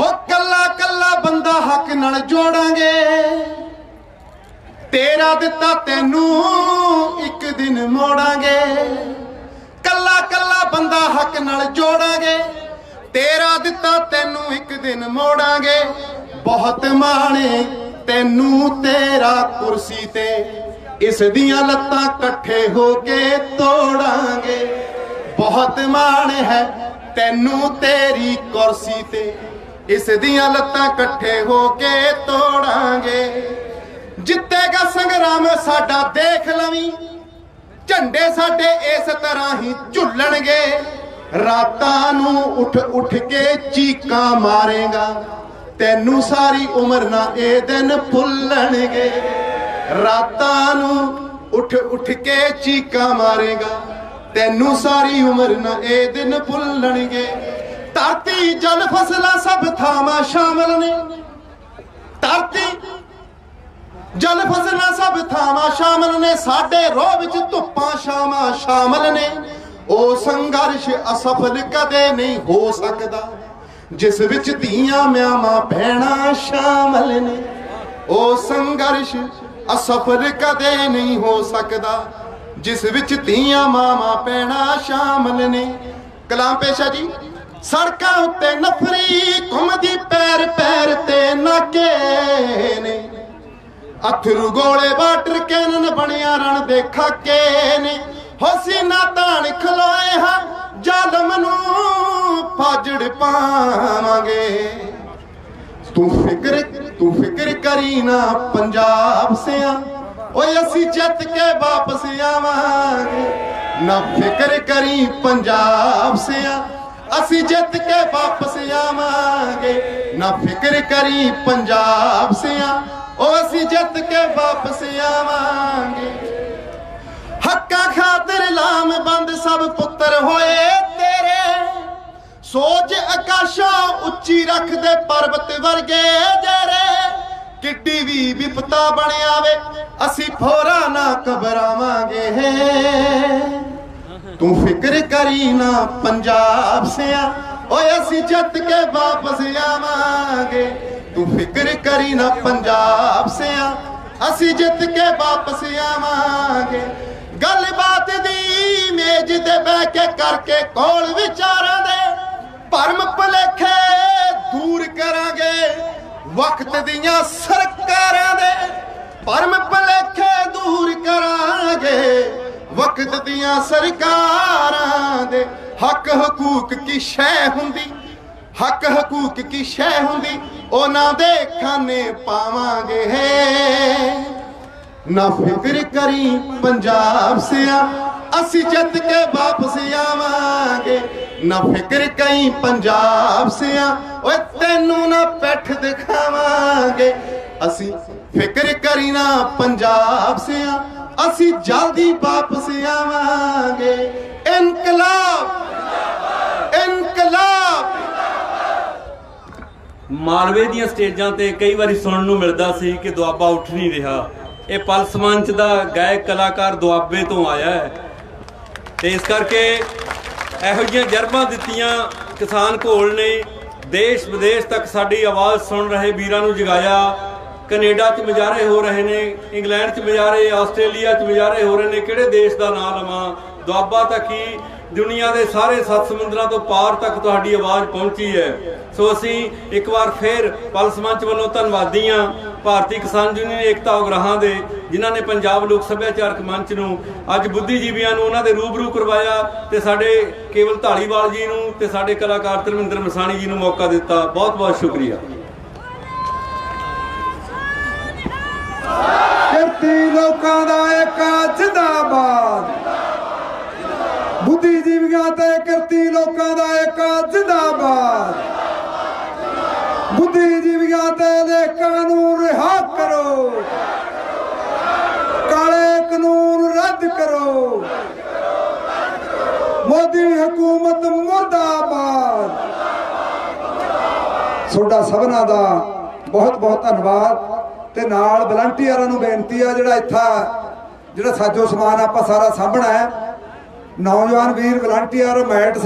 ਹੋ ਕੱਲਾ ਕੱਲਾ ਬੰਦਾ ਹੱਕ ਨਾਲ ਜੋੜਾਂਗੇ। ਤੇਰਾ ਦਿੱਤਾ ਤੈਨੂੰ ਇੱਕ ਦਿਨ ਮੋੜਾਂਗੇ। ਕੱਲਾ ਕੱਲਾ ਬੰਦਾ ਹੱਕ ਨਾਲ ਜੋੜਾਂਗੇ। ਤੇਰਾ ਦਿੱਤਾ ਤੈਨੂੰ ਇੱਕ ਦਿਨ ਮੋੜਾਂਗੇ। ਬਹੁਤ ਮਾਣੇ ਤੈਨੂੰ ਤੇਰਾ ਕੁਰਸੀ ਤੇ ਇਸ ਦੀਆਂ ਲੱਤਾਂ ਇਕੱਠੇ ਹੋ ਕੇ ਤੋੜਾਂਗੇ। ਬਹੁਤ ਮਾਣ ਹੈ ਤੈਨੂੰ ਤੇਰੀ ਕੁਰਸੀ ਤੇ। ਇਸ ਦੀਆਂ ਲੱਤਾਂ ਇਕੱਠੇ ਹੋ ਕੇ ਤੋੜਾਂਗੇ। ਜਿੱਤੇਗਾ ਸੰਗਰਾਮ ਸਾਡਾ ਦੇਖ ਲਵੀਂ। ਝੰਡੇ ਸਾਡੇ ਇਸ ਤਰ੍ਹਾਂ ਹੀ ਝੁੱਲਣਗੇ। ਰਾਤਾਂ ਨੂੰ ਉੱਠ ਉੱਠ ਕੇ ਚੀਕਾਂ ਮਾਰੇਗਾ। ਤੈਨੂੰ ਸਾਰੀ ਉਮਰ ਨਾ ਇਹ ਦਿਨ ਭੁੱਲਣਗੇ। ਰਾਤਾਂ ਨੂੰ ਉੱਠ ਉੱਠ ਕੇ ਚੀਕਾਂ ਮਾਰੇਗਾ। ਤੈਨੂੰ ਸਾਰੀ ਉਮਰ ਨਾ ਇਹ ਦਿਨ ਭੁੱਲਣਗੇ। ਧਰਤੀ, ਜਲ, ਫਸਲਾਂ ਸਭ ਥਾਵਾਂ ਸ਼ਾਮਲ ਨੇ। ਧਰਤੀ, ਜਲ, ਫਸਲਾਂ ਸਭ ਥਾਵਾਂ ਸ਼ਾਮਲ ਨੇ। ਸਾਡੇ ਰੋਹ ਵਿੱਚ ਧੁੱਪਾਂ ਸ਼ਾਮਾਂ ਸ਼ਾਮਲ ਨੇ। ਉਹ ਸੰਘਰਸ਼ ਅਸਫਲ ਕਦੇ ਨਹੀਂ ਹੋ ਸਕਦਾ। ਜਿਸ ਵਿੱਚ ਧੀਆਂ, ਮਿਆਵਾਂ, ਭੈਣਾਂ ਸ਼ਾਮਲ ਨੇ। ਉਹ ਸੰਘਰਸ਼ ਅਸਫਲ ਕਦੇ ਨਹੀਂ ਹੋ ਸਕਦਾ। ਜਿਸ ਵਿੱਚ ਤੀਆਂ ਮਾਵਾਂ ਭੈਣਾਂ ਸ਼ਾਮਲ ਨੇ। ਕਲਾਮ ਪੇਸ਼ਾ ਜੀ। ਸੜਕਾਂ ਉੱਤੇ ਨਫਰੀ ਘੁੰਮਦੀ ਪੈਰ ਪੈਰ ਤੇ ਨਾਕੇ ਨੇ। ਅਥਰੂ ਗੋਲੇ ਵਾਟਰ ਕੈਨਨ ਬਣਿਆ ਰਣ ਦੇ ਖਾਕੇ ਨੇ। ਹਸੀਨਾ ਤਾਣ ਖਲੋਏ ਹਾਂ, ਜ਼ਾਲਮ ਨੂੰ ਫਾਜੜ ਪਾਵਾਂਗੇ। ਤੂੰ ਫਿਕਰ ਤੂੰ ਫਿਕਰ ਕਰੀ ਨਾ ਪੰਜਾਬ ਸਿਆ। ਓਏ ਅਸੀਂ ਜਿੱਤ ਕੇ ਵਾਪਸ ਆਵਾਂਗੇ। ਨਾ ਫਿਕਰ ਕਰੀ ਪੰਜਾਬ ਸਿਆ, ਅਸੀਂ ਜਿੱਤ ਕੇ ਵਾਪਸ ਆਵਾਂਗੇ। ਨਾ ਫਿਕਰ ਕਰੀ ਪੰਜਾਬ ਸਿਆ, ਓ ਅਸੀਂ ਜਿੱਤ ਕੇ ਵਾਪਸ ਆਵਾਂਗੇ। ਹੱਕਾਂ ਖਾਤਰ ਲਾਮ ਬੰਦ ਸਭ ਪੁੱਤਰ ਹੋਏ ਤੇਰੇ। ਸੋਚ ਆਕਾਸ਼ਾਂ ਉੱਚੀ ਰੱਖਦੇ ਪਰਬਤ ਵਰਗੇ ਜਰੇ। ਵੀ ਵਿਪਤਾ ਬਣ ਆਵੇ, ਅਸੀਂ ਫੋਰਾ ਨਾ ਘਬਰਾਵਾਂਗੇ। ਤੂੰ ਫਿਕਰ ਕਰੀ ਨਾ, ਪੰਜਾਬ ਸਿਆ, ਓਏ ਅਸੀਂ ਜਿੱਤ ਕੇ ਵਾਪਸ ਆਵਾਂਗੇ। ਤੂੰ ਫਿਕਰ ਕਰੀ ਨਾ, ਪੰਜਾਬ ਸਿਆ, ਅਸੀਂ ਜਿੱਤ ਕੇ ਵਾਪਸ ਆਵਾਂਗੇ। ਗੱਲਬਾਤ ਦੀ ਮੇਜ਼ ਤੇ ਬਹਿ ਕੇ ਕਰਕੇ ਕੋਲ ਵਿਚਾਰਾਂ ਦੇ ਭਰਮ ਭਲੇਖੇ ਦੂਰ ਕਰਾਂ। ਵਕਤ ਦੀਆਂ ਸਰਕਾਰਾਂ ਦੇ ਭਰਮ ਭਲੇਖੇ ਦੂਰ ਕਰਾਂਗੇ। ਵਕਤ ਦੀਆਂ ਸਰਕਾਰਾਂ ਦੇ ਹੱਕ ਹਕੂਕ ਕੀ ਸ਼ੈ ਹੁੰਦੀ? ਹੱਕ ਹਕੂਕ ਕੀ ਸ਼ੈ ਹੁੰਦੀ? ਉਹਨਾਂ ਦੇ ਖਾਨੇ ਪਾਵਾਂਗੇ। ਨਾ ਫਿਕਰ ਕਰੀ ਪੰਜਾਬ ਸਿਆ, ਅਸੀਂ ਜਿੱਤ ਕੇ ਵਾਪਸ ਆਵਾਂਗੇ। ਨਾ ਫਿਕਰ ਕਈ ਪੰਜਾਬ ਸਿਆ, ਓਏ ਤੈਨੂੰ ਨਾ ਪੈਠ ਦਿਖਾਵਾਂਗੇ। ਅਸੀਂ ਫਿਕਰ ਕਰੀ ਨਾ ਪੰਜਾਬ ਸਿਆ, ਅਸੀਂ ਜਲਦੀ ਵਾਪਸ ਆਵਾਂਗੇ। ਇਨਕਲਾਬ ਇਨਕਲਾਬ। ਮਾਲਵੇ ਦੀਆਂ ਸਟੇਜਾਂ ਤੇ ਕਈ ਵਾਰੀ ਸੁਣਨ ਨੂੰ ਮਿਲਦਾ ਸੀ ਕਿ ਦੁਆਬਾ ਉੱਠ ਨਹੀਂ ਰਿਹਾ। ਇਹ ਪਲਸ ਮੰਚ ਦਾ ਗਾਇਕ ਕਲਾਕਾਰ ਦੁਆਬੇ ਤੋਂ ਆਇਆ ਹੈ। ਤੇ ਇਸ ਕਰਕੇ ਇਹੋ ਜਿਹੀਆਂ ਜਰਬਾਂ ਦਿੱਤੀਆਂ ਕਿਸਾਨ ਘੋਲ ਨੇ, ਦੇਸ਼ ਵਿਦੇਸ਼ ਤੱਕ ਸਾਡੀ ਆਵਾਜ਼ ਸੁਣ ਰਹੇ ਵੀਰਾਂ ਨੂੰ ਜਗਾਇਆ। ਕੈਨੇਡਾ 'ਚ ਮੁਜ਼ਾਹਰੇ ਹੋ ਰਹੇ ਨੇ, ਇੰਗਲੈਂਡ 'ਚ ਮੁਜ਼ਾਹਰੇ ਆਸਟ੍ਰੇਲੀਆ 'ਚ ਮੁਜ਼ਾਹਰੇ ਹੋ ਰਹੇ ਨੇ, ਕਿਹੜੇ ਦੇਸ਼ ਦਾ ਨਾਮ ਲਵਾਂ? ਦੁਆਬਾ ਤੱਕ ਹੀ ਦੁਨੀਆ ਦੇ ਸਾਰੇ ਸੱਤ ਸਮੁੰਦਰਾਂ ਤੋਂ ਪਾਰ ਤੱਕ ਤੁਹਾਡੀ ਆਵਾਜ਼ ਪਹੁੰਚੀ ਹੈ। ਸੋ ਅਸੀਂ ਇੱਕ ਵਾਰ ਫੇਰ ਪਲਸ ਮੰਚ ਵੱਲੋਂ ਧੰਨਵਾਦੀ ਹਾਂ। ਭਾਰਤੀ ਕਿਸਾਨ ਯੂਨੀਅਨ ਏਕਤਾ ਉਗਰਾਹਾਂ ਦੇ ਜਿਨ੍ਹਾਂ ਨੇ ਪੰਜਾਬ ਲੋਕ ਸੱਭਿਆਚਾਰਕ ਮੰਚ ਨੂੰ ਅੱਜ ਬੁੱਧੀਜੀਵੀਆਂ ਨੂੰ ਉਹਨਾਂ ਦੇ ਰੂਬਰੂ ਕਰਵਾਇਆ ਤੇ ਸਾਡੇ ਕੇਵਲ ਢਾਲੀਵਾਲ ਜੀ ਨੂੰ ਤੇ ਸਾਡੇ ਕਲਾਕਾਰ ਧਰਮਿੰਦਰ ਮਸਾਣੀ ਜੀ ਨੂੰ ਮੌਕਾ ਦਿੱਤਾ। ਬਹੁਤ ਬਹੁਤ ਸ਼ੁਕਰੀਆ ਕਿਰਤੀ ਲੋਕਾਂ ਦਾ ਇੱਕ ਜਿੰਦਾਬਾਦ ਬੁੱਧੀਜੀਵੀਆਂ ਤੇ ਕਿਰਤੀ ਲੋਕਾਂ ਦਾ ਇੱਕ ਜਿੰਦਾਬਾਦ ਬੁੱਧੀਜੀਵੀਆਂ ਤੇ ਲੇਖਾਂ ਨੂੰ ਰਿਹਾ ਕਰੋ ਕਾਲੇ ਕਾਨੂੰਨ ਰੱਦ ਕਰੋ ਮੋਦੀ ਹਕੂਮਤ ਮੁਰਦਾਬਾਦ। ਤੁਹਾਡਾ ਸਭਨਾਂ ਦਾ ਬਹੁਤ ਬਹੁਤ ਧੰਨਵਾਦ ਤੇ ਨਾਲ ਵਲੰਟੀਅਰਾਂ ਨੂੰ ਬੇਨਤੀ ਆ ਜਿਹੜਾ ਇੱਥਾ ਜਿਹੜਾ ਸਾਜੋ ਸਮਾਨ ਆਪਾਂ ਸਾਰਾ ਸਾਂਭਣਾ ਹੈ। ਨੌਜਵਾਨ ਵੀਰ ਵਲੰਟੀਅਰ ਮੈਟ